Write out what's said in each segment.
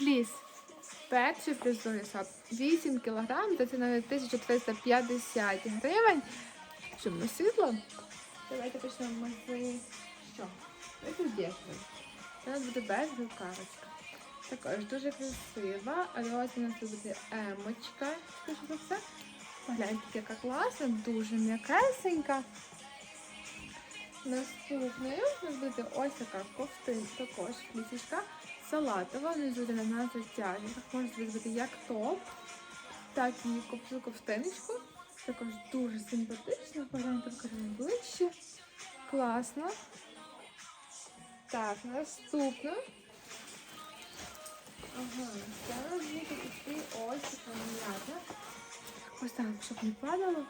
Фліс. Перший флісовий сап. 8 кг, це навіть 1350 гривень. Що ми світло? Давайте почнемо з що? Це у нас буде без рукавочка. Також дуже красива, але ось у нас тут буде емочка, скажу за все. Погляньте, яка класна, дуже м'якесенька. Наступною у нас буде ось така ковтин, також флісочка салатова, внизу йде на нас затяжниках. Можна зробити як топ, так і копту ковтиночку. Також дуже симпатично, погляньте покажемо ближче. Класно. Так, наступно. Ага, зараз буде піти ось м'ята. Ось так, щоб не падало.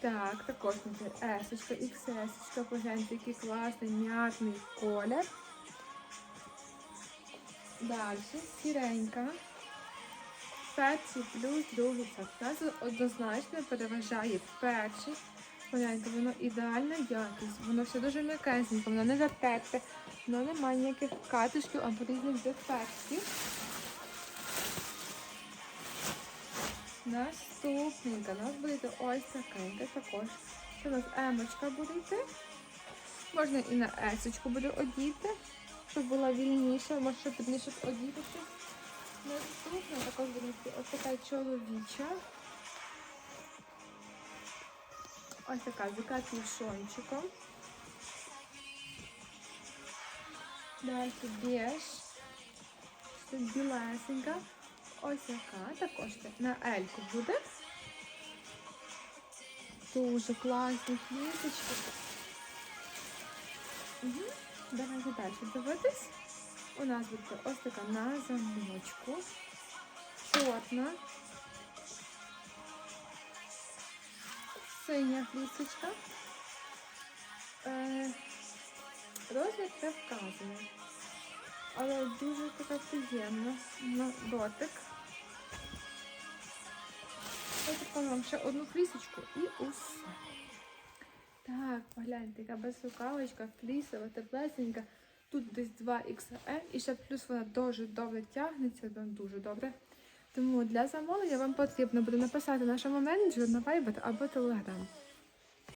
Так, також есочка, XS, погляньте, який класний м'ятний колір. Далі сіренька. Перший плюс другий сорт. Однозначно переважає перший. Погляньте, воно ідеальна якість, воно все дуже м'якесеньке, воно не затерте, воно не має ніяких катишків або різних дефектів. Наступненька, у нас буде ось такенька також. Це у нас емочка буде йти. Можна і на есочку буде одіти, щоб була вільніша, може щоб підніше одіти щось. Наступна також буде ось така чоловіча. Ось така з капюшончиком. Далі біж. Тут білесенька. Ось яка. Також на Ельку буде. Дуже класні квіточки. Угу. Давайте далі дивитись. У нас буде ось така на замочку. Чорна. Синя флісочка. Е, розмір не вказаний. Але дуже така приємна на дотик. Я вам ще одну флісочку і усе. Так, погляньте, така безрукавочка, флісова, теплесенька. Тут десь 2 XL і ще плюс вона дуже добре тягнеться, дуже добре. Тому для замовлення вам потрібно буде написати нашому менеджеру на Viber або Telegram.